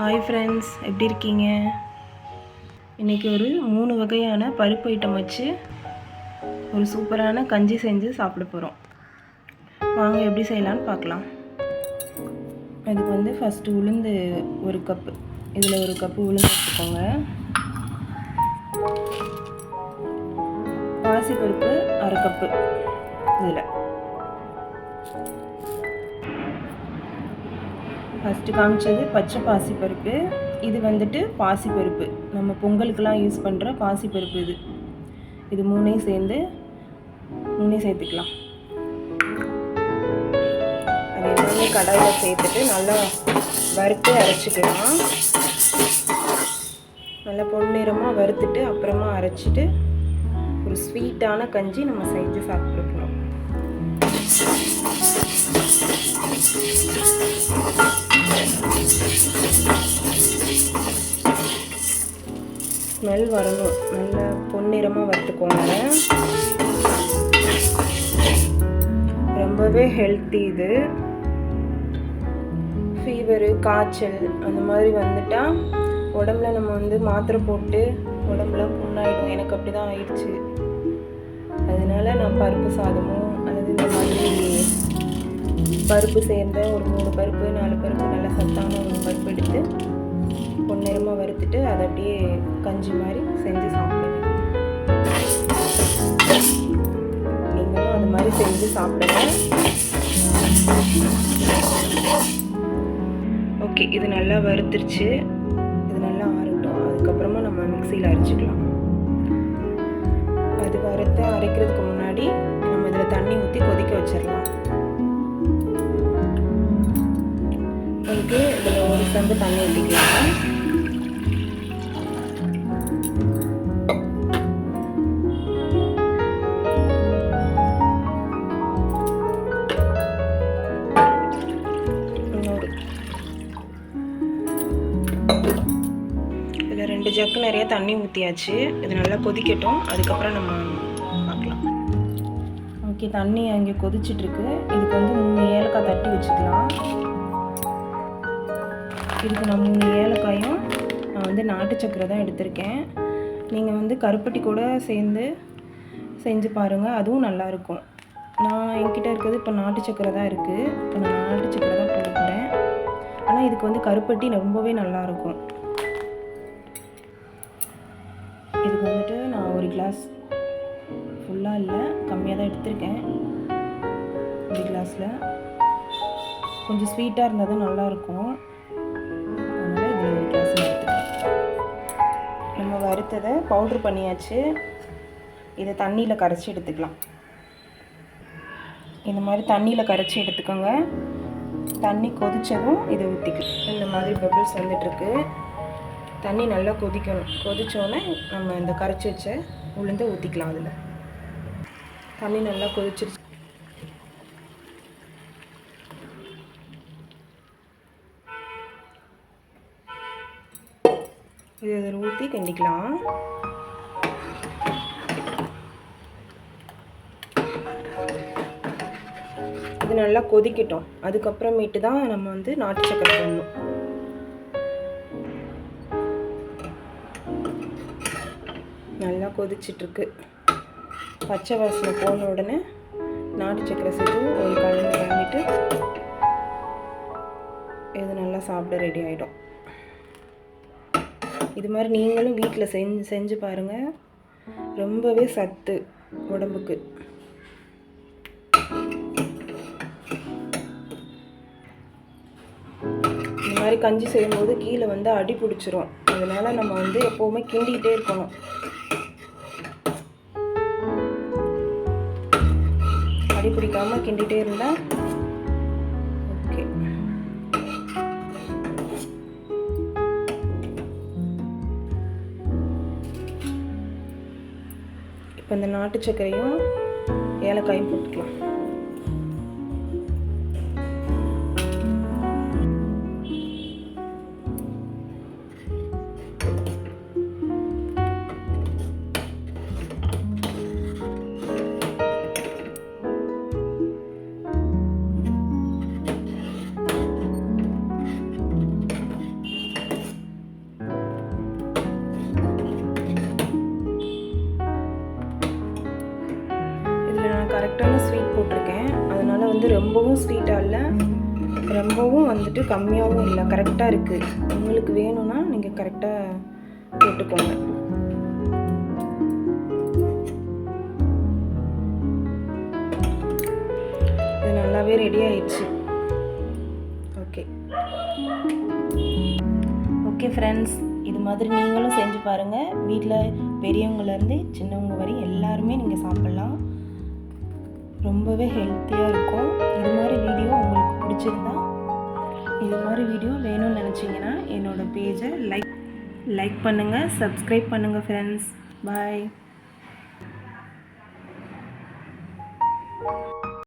Hi friends எப்படி இருக்கீங்க? இன்றைக்கி ஒரு மூணு வகையான பருப்பு ஐட்டம் வச்சு ஒரு சூப்பரான கஞ்சி செஞ்சு சாப்பிட போகிறோம் வாங்க எப்படி செய்யலான்னு பார்க்கலாம். அதுக்கு வந்து ஃபஸ்ட்டு உளுந்து ஒரு கப்பு இதில் ஒரு கப்பு உளுந்து எடுத்துக்கோங்க. பாசிப்பருப்பு அரை கப்பு இதில். ஃபஸ்ட்டு காமிச்சது பச்சை பாசிப்பருப்பு. இது வந்துட்டு பாசிப்பருப்பு. நம்ம பொங்கலுக்கெலாம் யூஸ் பண்ணுற பாசிப்பருப்பு இது. இது மூணையும் சேர்ந்து மூணையும் சேர்த்துக்கலாம். அது எல்லாமே கடாயில் சேர்த்துட்டு நல்லா வறுத்து அரைச்சிக்கலாம். நல்லா பொன்னிறமாக வறுத்துட்டு அப்புறமா அரைச்சிட்டு ஒரு ஸ்வீட்டான கஞ்சி நம்ம செஞ்சு சாப்பிட்ருக்கணும் ஸ்மெல் வரணும். நல்லா பொன்னிறமாக வறுத்துக்கோங்க. ரொம்பவே ஹெல்த்தி இது. ஃபீவரு காய்ச்சல் அந்த மாதிரி வந்துட்டால் உடம்புல நம்ம வந்து மாத்திரை போட்டு உடம்புல புண்ணாயிடும். எனக்கு அப்படி தான் ஆயிடுச்சு. அதனால நான் பருப்பு சாதமும் அல்லது இந்த மாதிரி பருப்பு சேர்ந்த ஒரு மூணு பருப்பு நாலு பருப்பு நல்லா சத்தான ஒரு பருப்பு எடுத்து பொன்னிறமாக வறுத்துட்டு அதை அப்படியே கஞ்சி மாதிரி செஞ்சு சாப்பிடுவேன் நீங்களும் அது மாதிரி செஞ்சு சாப்பிடுங்க. ஓகே இது நல்லா வறுத்துருச்சு. இது நல்லா ஆறட்டும். அதுக்கப்புறமா நம்ம மிக்சியில் அரைச்சிக்கலாம். அது வறுத்து அரைக்கிறதுக்கு முன்னாடி நம்ம இதில் தண்ணி ஊற்றி கொதிக்க வச்சிடலாம். அதுக்கு இதில் ஒரு சந்து தண்ணி ஊற்றிக்கலாம் இதில் ரெண்டு ஜக்கு நிறைய தண்ணி ஊற்றியாச்சு இது நல்லா கொதிக்கட்டும். அதுக்கப்புறம் நம்ம பார்க்கலாம். ஓகே தண்ணி அங்கே கொதிச்சிட்ருக்கு. இதுக்கு வந்து மூணு ஏலக்காய் தட்டி வச்சுக்கலாம். இதுக்கு நான் மூணு ஏலக்காயும் நான் வந்து நாட்டு சக்கரை தான் எடுத்திருக்கேன். நீங்கள் வந்து கருப்பட்டி கூட சேர்ந்து செஞ்சு பாருங்கள் அதுவும் நல்லாயிருக்கும் நான் என்கிட்ட இருக்கிறது இப்போ நாட்டு சக்கரை தான் இருக்குது இப்போ நான் நாட்டு சக்கரை தான் போட்டுக்கிறேன் ஆனால் இதுக்கு வந்து கருப்பட்டி ரொம்பவே நல்லாயிருக்கும் இதுக்கு வந்துட்டு நான் ஒரு கிளாஸ் ஃபுல்லாக இல்லை கம்மியாக தான் எடுத்திருக்கேன். ஒரு கிளாஸில். கொஞ்சம் ஸ்வீட்டாக இருந்தால் தான் நல்லாயிருக்கும் வறுத்ததை பவுட்ரு பண்ணியாச்சு. இதை தண்ணியில் கரைச்சி எடுத்துக்கலாம். இந்த மாதிரி தண்ணியில் கரைச்சி எடுத்துக்கோங்க. தண்ணி கொதித்ததும் இதை ஊற்றிக்கலாம் இந்த மாதிரி பபிள்ஸ் வந்துட்டுருக்கு தண்ணி நல்லா கொதிக்கணும். கொதித்தோடனே நம்ம இந்த கரைச்சி வச்ச உளுந்து ஊற்றிக்கலாம் அதில். தண்ணி நல்லா கொதிச்சிருச்சு. இது அதில் ஊற்றி கிண்டிக்கலாம். இது நல்லா கொதிக்கட்டும். அதுக்கப்புறமேட்டு தான் நம்ம வந்து நாட்டு சக்கரை போடணும். நல்லா கொதிச்சிட்ருக்கு. பச்சை வாசனை போன உடனே நாட்டு சக்கரை சேர்த்து ஒரு கலந்து கிளம்பிட்டு இது நல்லா சாப்பிட ரெடி ஆகிடும் இது மாதிரி நீங்களும் வீட்டில் செஞ்சு செஞ்சு பாருங்கள் ரொம்பவே சத்து உடம்புக்கு. இந்த மாதிரி கஞ்சி செய்யும்போது கீழே வந்து அடி பிடிச்சிரும். அதனால நம்ம வந்து எப்போவுமே கிண்டிக்கிட்டே இருக்கணும். அடி பிடிக்காமல் கிண்டிகிட்டே இருந்தால் அந்த இந்த நாட்டு சர்க்கரையும் ஏலக்காயும் போட்டுக்கலாம். வந்து ரொம்பவும் ஸ்வீட்டாக இல்லை. ரொம்பவும் வந்துட்டு கம்மியாகவும் இல்லை. கரெக்டாக இருக்குது உங்களுக்கு வேணும்னா நீங்கள் கரெக்டாக போட்டுக்கோங்க இது நல்லாவே ரெடி ஆயிடுச்சு. ஓகே ஓகே ஃப்ரெண்ட்ஸ் இது மாதிரி நீங்களும் செஞ்சு பாருங்கள் வீட்டில் பெரியவங்கலேருந்து சின்னவங்க வரையும் எல்லாருமே நீங்கள் சாப்பிட்லாம். ரொம்பவே ஹெல்த்தியாக இருக்கும். இது மாதிரி வீடியோ உங்களுக்கு பிடிச்சிருந்தா இது மாதிரி வீடியோ வேணும்னு நினச்சிங்கன்னா என்னோடய பேஜை லைக் லைக் பண்ணுங்கள் சப்ஸ்கிரைப் பண்ணுங்கள் ஃப்ரெண்ட்ஸ் பாய்